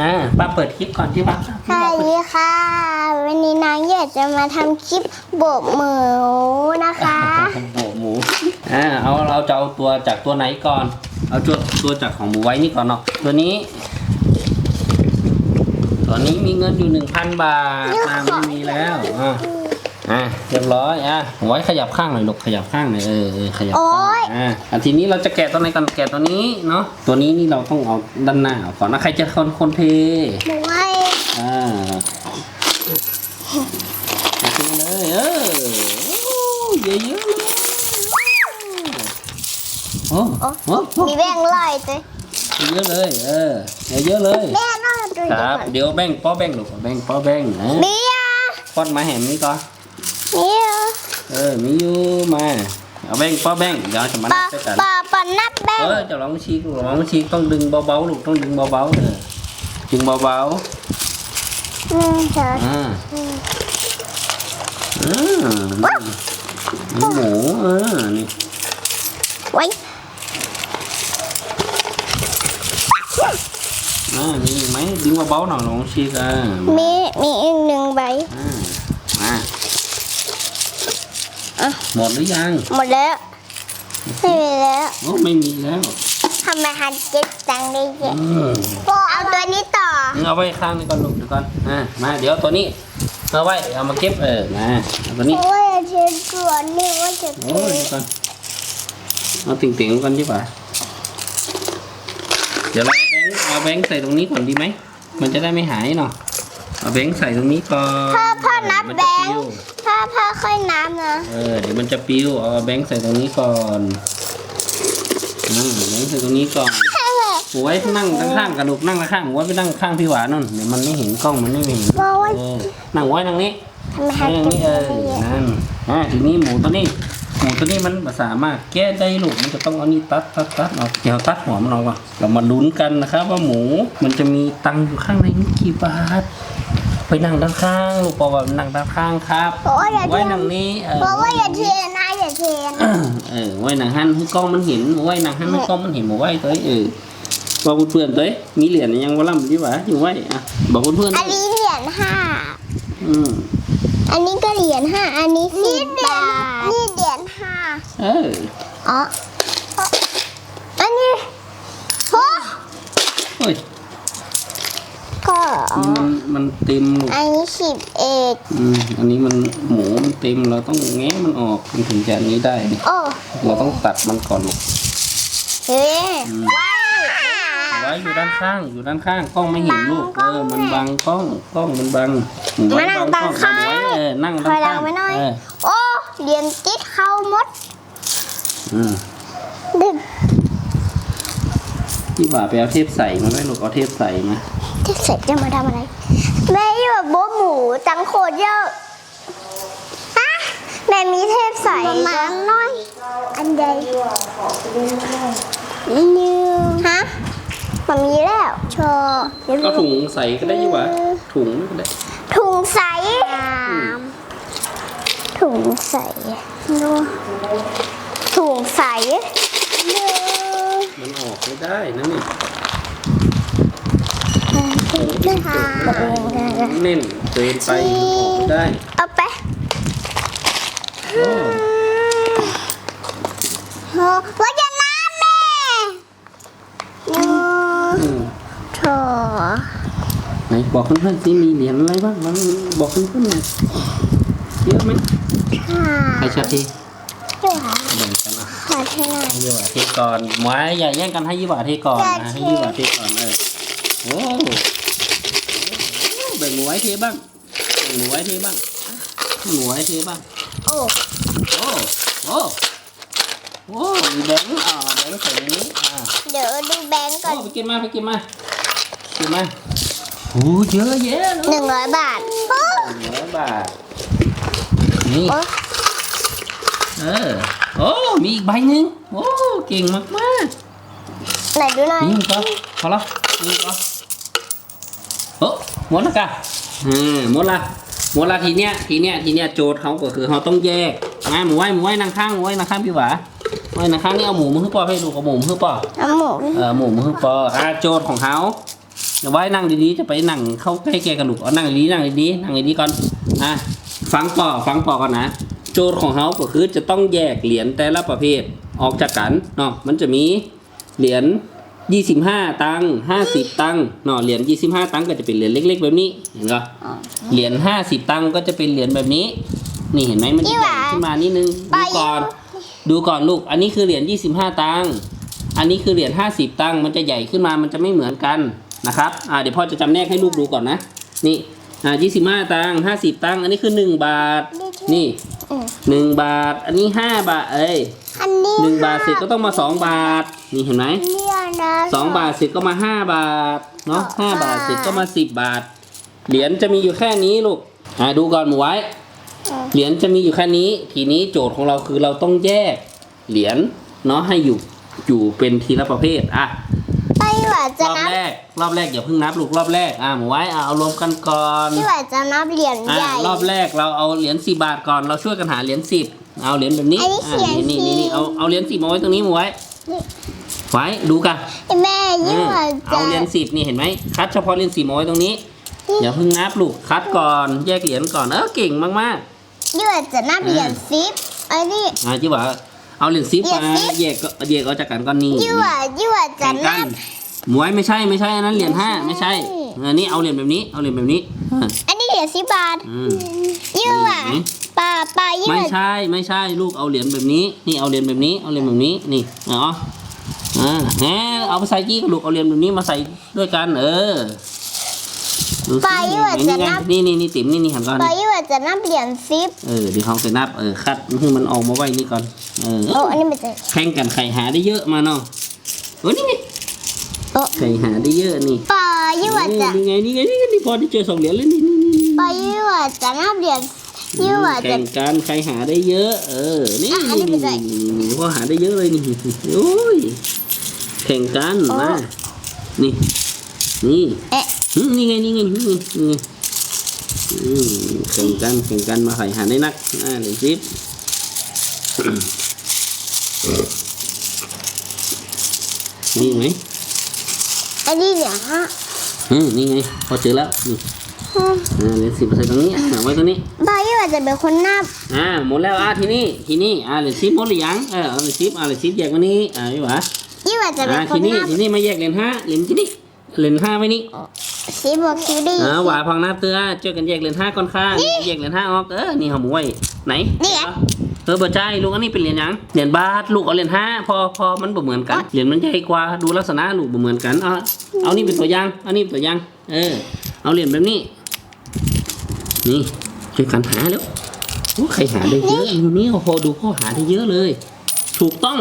อ่าป้าเปิดคลิปก่อนที่ป้าสวัสดีค่ะ วันนี้นางอยากจะมาทำคลิปโบกหมูนะคะโอ้หมูอ่าเอาเราจะเอาตัวจากตัวไหนก่อน เอาตัวตัวจากของหมูไว้นี่ก่อนเนาะตัวนี้ ตัวนี้มีเงินอยู่หนึ่งพันบาทอ่าไม่มีแล้วอ่า อะเรียบร้อยอะหมูไว้ขยับข้างหน่อยลูกขยับข้างหน่อยเออเออขยับโอ๊ข้างย อ่าอะทีนี้เราจะแกะตัวไหนกันแกะตัวนี้เนาะตัวนี้นี่เราต้องเอาด้านหน้าออกก่อนนะใครจะคนคนเทหมูไว้อ่าเอาขึ้นมาเลยเออโอ้เยอะๆเลยโอ้โหมีแบงค์ลอยด้วยเยอะเลยเออเยอะๆเลย แบงค์ลอยด้วยครับเดี๋ยวแบ่งป้อแบ่งลูกแบ่งป้อแบ่งนะเบียร์ป้อนมาแหมนี่ก่อน เบียร์เออมีอยู่มาเอาแบ่งป้อแบ่งเดี๋ยวจะมาปนัลาบด้วยกันปลาปลานับแบงเอค์อจะลองชีกลองชีกต้องดึงเบาๆลูกต้องดึงเบาๆเออดึงเบาอืมเถอะๆอ่าอืมนี่หมูเออนี่ไว้อ่ามีอีกไหมดึงเบาๆหน่อยลองชีกอะมีมีอีกหนึ่งใบ อ่ามา อะ หมดหรือยังหมดแล้วไม่มีแล้วโอ้ไม่มีแล้วทำไมฮันเก็ตจังได้เยอือะมเอาตัวนี้ต่อเอาไว้ข้างนี้ก่อนลูกเดี๋ยวก่อนอ่ามาเดี๋ยวตัวนี้เอาไว้เอามาเก็บเออมาเอาตัวนี้โอ้ยเชิญก่อนนี่ว่าจะโอ้ยเดี๋ยวก่อนเอาติ่งติ่งๆก่อนดีกว่าเดี๋ยวเราเอาแบงค์เอาแบงค์ใส่ตรงนี้ก่อนดีไหมมันจะได้ไม่หายเนาะเอาแบงค์ใส่ตรงนี้ก่อนพ่อพ่อนับมันแบจะงปิวค์พ่อ พ่อค่อยนับนะเออเดี๋ยวมันจะปิวเอาแบงค์ใส่ตรงนี้ก่อนอืมแบงค์ใส่ตรงนี้ก่อนหมูไว้นั่งข้างๆกระดูกนั่งข้างๆหมูไว้ไปนั่งข้างพี่หวานนั่นเดี๋ยวมันไม่เห็นกล้องมันไม่เห็นเพราะว่าเออนั่งไว้นั่งนี้ทำไมฮันั่นงอย่างเก็ตนี้เอจังอได้เยอะนั่นอ่าทีนี้หมูตัวนี้หมูตัวนี้มันสามารถแก้ได้ลูกมันจะต้องเอานี่ตัดตัดตัดออกเดี๋ยวตัดหัวมันออกก่อนเรามาลุ้นกันนะครับ ว่าหมูมันจะมีตังค์อยู่ข้างในนี้กี่บาท ไปนั่งด้านข้างลูกบอกว่านั่งด้านข้างครับเพราะว่าอย่าเทไว้นั่งนี้เออเพราะว่าอย่าเทนะอย่าเทนะเออไว้หนังหันให้กล้องมันเห็นไว้หนังหันให้กล้องมันเห็นบอกไว้ตัวเออบอกเพื่อนๆตัวมีเหรียญยังวะล่ำดีหวะอยู่ไว้อะบอกเพื่อนๆอันนี้เหรียญห้าอืมอันนี้ก็เหรียญห้าอันนี้สิบบาทนี่เหรียญห้าเอออ๋ออันนี้โอ้เฮ้ย ก็อ๋อมันมันเต็มลูกอันนี้สิบเอ็ดอืมอันนี้มันหมูมันเต็มเราต้องแงะมันออกมันถึงจะอันนี้ได้ โอ้เราต้องตัดมันก่อนลูกเฮ้ยอืมว้าวไว้อยู่ด้านข้างอยู่ด้านข้างกล้องไม่เห็นลูกเออมันบังกล้องกล้องมันบังหมูไว้มานั่งบังกล้องบังข้างเอาไว้เออนั่งคด้าอยนดัข้างงไว้หน่อยเออโอ้เหรียญติดเข้าหมดอืมดึง พี่บ่าไปเอาเทปใส่มาไหมลูกเอาเทปใส่มา ที่เสร็จจะมาทำอะไร แม่อยู่แบบโบ๊ะหมูจังโคตรเยอะฮะแม่มีเทพใส่ประมาณน้อย อันใดนิวฮะมันมีแล้วโชว์เดี๋ยวเอาถุงใส่ก็ได้ยี่หวะถุงก็ได้ถุงใสถุงใสดูถุงใสดูมันออกไม่ได้นะนี่ ค่ะแน่นเกินไปมันออกไม่ได้เอาไปโอ้โอ้ว่าจะน้ำแม่นูอืมโถไหนบอกเพื่อนๆสิมีเหรียญอะไรบ้างมันบอกเพื่อนๆหน่อยเยอะไหมค่ะใครชาทีเดี๋ยวค่ะแบ่งกันนะขอเท่าไหร่ให้ยี่หวาเทก่อนหมายอย่าแย่งกันให้ยี่หวาเทก่อนนะให้ยี่หวาเทก่อนเออโอ้แบ่งหนูไว้ เทบ้างแบ่งหนูไว้เทบ้างหนูไว้เทบ้างโอ้โอ้โอ้โอ้มีแบงค์อ่าแบงค์ใส่ในนี้อ่าเดี๋ยวดูแบงก์ก่อโอ้นไปกินมาไปกินมากินมาโอ้เยอะแยะเลยหนึ่งร้อยบาทโอ้หนึ่งร้อยบาทนี่โอ้เออโอ้มีอีกใบหนึ่งโอ้เก่งมากมากไหนดูหน่อยๆนี่ก็พอละนี่ก็โอ้หมดและกะอืมหมดละหมดละทีเนี้ยทีเนี้ยทีเนี้ยโจทย์เขาก็คือเขาต้องแยกนะหมูไว้หมูไว้นั่งข้างหมูไว้นั่งข้างพี่หวาไว้นั่งข้างนี่เอาหมูมือให้ปอให้ดูกับหมูมือปอน้ำหมูเออหมูมือปออ่าโจทย์ของเขาจะไว้นั่งดีๆจะไปนั่งเข้าใกล้แกกระดูกเอานั่งดีๆนั่งดีๆนั่งดีๆก่อนอะฟังปอฟังปอก่อนนะโจทย์ของเขาก็คือจะต้องแยกเหรียญแต่ละประเภทออกจากกันเนาะมันจะมีเหรียญ 25ตังค์50ตังค์เนาะเหรียญ25ตังค์ก็จะเป็นเหรียญเล็ก ๆ แบบนี้เห็นปะเหรียญ50ตังค์ก็จะเป็นเหรียญแบบนี้ นี่เห็นไหมมันจะใหญ่ขึ้นมานิดนึงดูก่อนดูก่อนลูกอันนี้คือเหรียญ25ตังค์อันนี้คือเหรียญ50ตังค์มันจะใหญ่ขึ้นมามันจะไม่เหมือนกันนะครับอ่าเดี๋ยวพ่อจะจำแนกให้ลูกดูก่อนนะนี่อ่า25ตังค์50ตังค์อันนี้คือ1บาทนี่อืม1บาท อันนี้5บาทเอ้ยอันนี้1บาทเสร็จก็ต้องมา2บาทนี่เห็นไหมเนี่ยนะสองบาทเสร็จก็มา5บาทเนาะ5บาทเสร็จก็มา10บาท เหรียญจะมีอยู่แค่นี้ลูกอ่าดูก่อนหมูไว้ เหรียญจะมีอยู่แค่นี้ ทีนี้โจทย์ของเราคือเราต้องแยกเหรียญเนาะให้อยู่อยู่เป็นทีละประเภทอะไปหว่าจะรอบนับแรกรอบแรกอย่าเพิ่งนับลูกรอบแรกอะหมูไว้อะเอารวมกันก่อนพี่หว่าจะนับเหรียญอะใหญ่ รอบแรกเราเอาเหรียญสิบาทก่อนเราช่วยกันหาเหรียญสิบเอาเหรียญแบบนี้อันนี้อะเขียนนี่นี่สินี่เอาเอาเหรียญสิบมาไว้ตรงนี้หมูไว้ ไว้ดูกันแม่ยี่หว่าเอาจะเหรียญสิบนี่เห็นไหมคัดเฉพาะเหรียญสิบมาไว้ตรงนี้อย่าเพิ่งนับลูกคัดก่อนแยกเหรียญก่อนเออเก่งมากยี่หว่าจะนับเหรียญซิปไอ้นี่ ๆอะจีว่าเอาเหรียญสิบเหรียมาญสิบแยกก็แยกเอาจากกันก้อนนี้ยี่หว่ายี่หว่าจะแข่งกันันบ หมวยไม่ใช่ไม่ใช่อันนั้นเหรียญห้าไม่ไม่ใช่ ใช่อันนี้เอาเหรียญแบบนี้เอาเหรียญแบบนี้อะอันนี้เหรียญสิบบาทอืม ยี่หว่าไหนป่าป่ายี่หไม่ว่าใช่ไม่ใช่ลูกเอาเหรียญแบบนี้ นี่เอาเหรียญแบบนี้เอาเหรียญแบบนี้นี่เอา อ่าแหมเอาไปใส่กี้กับลูกเอาเหรียญแบบนี้มาใส่ด้วยกัน เออดูสิป่ายี่หว่าจะไงนับ นี่นี่นี่ติ๋มนี่นี่หันก่อนป่ายี่หว่าจะนับเหรียญซิปเออเดี๋ยวเขาไปนับเออคัดให้มันออกมาไว้นี่ก่อนเออโอ้อันนี้มันจะแข่งกันใครหาได้เยอะมาเนาะเออนี่ไงโอ้ใครหาได้เยอะนี่ป่ายี่หว่าจะเออนี่ไงนี่ไงนี่ไงนี่พอได้เจอสองเหรียญแล้วนี่นี่นี่นี่ป่ายี่หว่าจะนับเหรียญยี่หว่าจะ แข่งกันใครหาได้เยอะ เออนี่อะอันนี้นี่เป็นไรนี่นี่พอหาได้เยอะเลยนี่โอ้ย แข่งกันโอ้มานี่ นี่เอ๊ะหึนี่ไงนี่ไงนี่ไงนี่ไงอืมแข่งกันแข่งกันมาใครหาได้นักอ่าเหรียญสิบนี่ไหมอันนี้เหรียญห้าอืมนี่ไงพอเจอแล้วนี่อืมอ่าเหรียญสิบใส่ตรงนี้อะไว้ตรงนี้ป่ายี่หว่าจะเป็นคนนับอ่าหมดแล้วอะทีนี้ทีนี้อ่าเหรียญสิบหมดหรือยังเออเอาเหรียญสิบอ่าเหรียญสิบแยกไว้นี้อ่าไม่หวา ยี่หว่าจะเป็นอ่าคทีนนี้นับทีนี้มาแยกเหรียญห้าเหรียญที่นี่เหรียญห้าไว้นี่สีบอกคิวดีอ่าหวาพังหน้าเตือเจอกันแยกเหรียญห้าก่อนค่ะแยกเหรียญห้าออกเออนี่หาหมูไว้ไหนนี่ไง เออเบอร์ใจลูกอันนี้เป็นเหรียญหยังเหรียญบาทลูกเอาเหรียญห้าพอพอมันบ่เหมือนกันเหรียญมันใหญ่กว่าดูลักษณะลูกบ่เหมือนกันเอาเอานี่เป็นตัวอย่างเอานี่เป็นตัวอย่างเออ เอาเหรียญแบบนี้นี่ช่วยกันหาแล้วโอ้ใครหาได้เยอะนี่โอ้โหดูพ่อหาได้เยอะเลย ถูกต้อง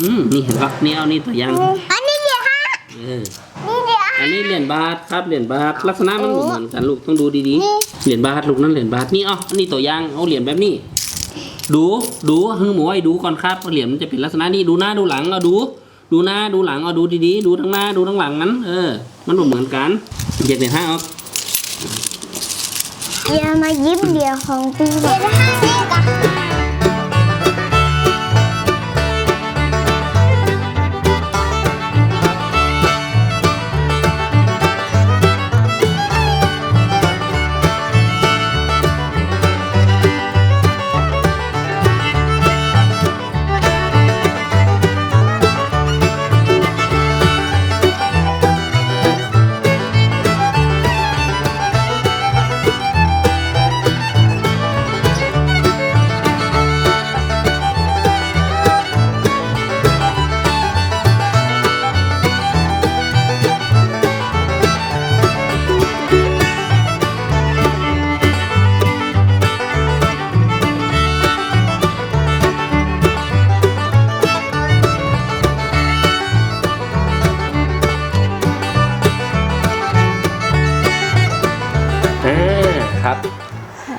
อืมนี่เห็นปะนี่เอานี่ตัวอย่างอันนี้เหรียญห้าเออนี่เหรียญห้าอันนี้เหรียญบาทครับเหรียญบาทลักษณะมันบ่เหมือนกันลูกต้องดูดีนี่ๆเหรียญบาทลูกนั่นเหรียญบาทนี่เอ๋ออันนี้ตัวอย่างเอาเหรียญแบบนี้ ดูดูหึงหมูไว้ดูก่อนครับเหรียญมันจะเป็นลักษณะนี้ดูหน้าดูหลังเอาดู ดูหน้าดูหลังเอาดูดีๆ ดูทั้งหน้าดูทั้งหลังนั้น เออ มันบ่เหมือนกันแยกเหรียญห้าออกอย่ามายิ้มเหรียญของปีเหรียญห้านี่กันอ่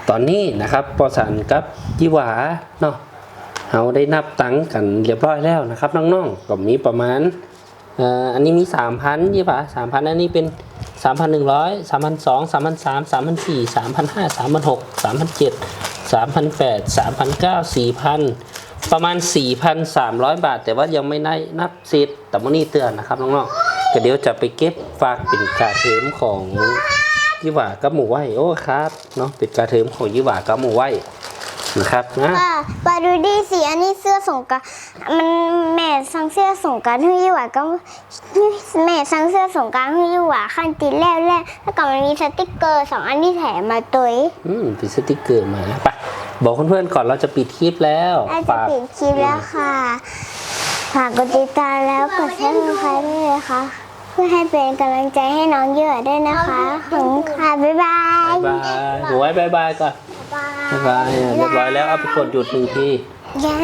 ตอนนี้นะครับปอสันกับยี่หวาเนาะเราได้นับตังค์กันเรียบร้อยแล้วนะครับน้องๆก็มีประมาณอันนี้มีสามพันยี่หวาสามพันอันนี้เป็นสามพันหนึ่งร้อยสามพันสองสามพันสามสามพันสี่สามพันห้าสามพันหกสามพันเจ็ดสามพันแปดสามพันเก้าสี่พันประมาณ 4,300 บาท แต่ว่ายังไม่ได้นับสิทธิ์แต่มื่อนี้เตือนนะครับน้องๆก็เดี๋ยวจะไปเก็บฝากเป็นกาเทมของ ยี่หว่ากับหมูไหวโอ้ครับเนาะเป็นกาเทิมของยี่หว่ากับหมูไหวนะครับนะป้าป้าดูดิสิอันนี้เสื้อสงกรารมันแม่สั่งเสื้อสงกรารให้ยี่หว่าก็แม่สั่งเสื้อสงกรารให้ยี่หว่าขั้นตีแรกแรกแล้วก็มันมีสติกเกอร์สองอันที่แถมมาตัวอืมติดสติกเกอร์มาไปบอกเพื่อนๆก่อนเราจะปิดคลิปแล้วน่าจะฝากปิดคลิปแล้วค่ะฝากกดติดตามแล้วกดแชร์ใครด้วยนะคะเพื่อให้เป็นกำลังใจให้น้องเยอะด้วยนะคะขอบคุณค่ะบ๊ายบายบ๊ายบายหมูไว้บ๊ายบายก่อนบ๊ายบายอะเรียบร้อยแล้วเอาไปกดหยุดหนึ่งทีย่า